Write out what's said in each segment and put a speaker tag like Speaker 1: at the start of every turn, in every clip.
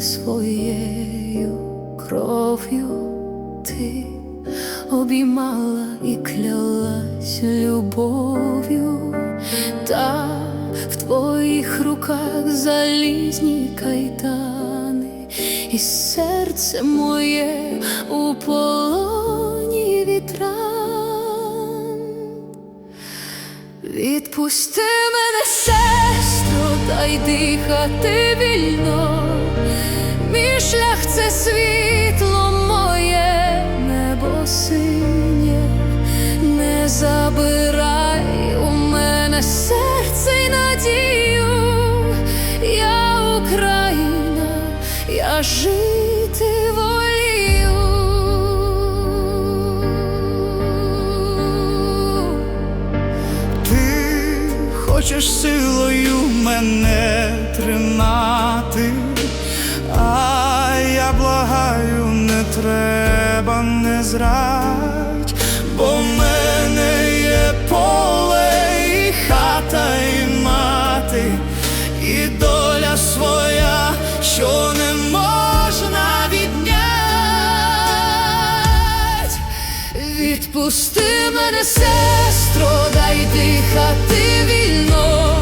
Speaker 1: своєю кров'ю. Ти обіймала і клялась любов'ю, та в твоїх руках залізні кайдани, і серце моє у полоні вітран. Відпусти мене, сестро, дай дихати вільно. Мій шлях це світло моє, небо синє, не забирай у мене серце й надію. Я Україна, я жити
Speaker 2: хочеш силою мене тримати, а я благаю, не треба, не зрадь, бо в мене є поле і хата, і мати, і доля своя, що не
Speaker 1: Відпусти мене, сестро, дай дихати вільно.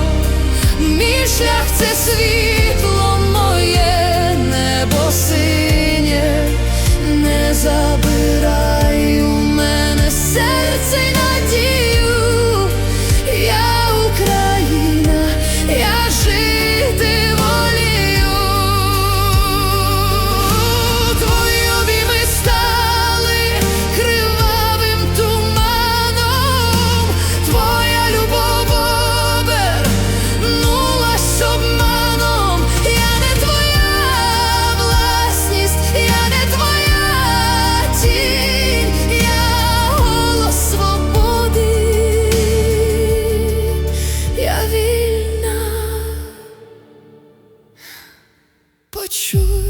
Speaker 1: Почуй.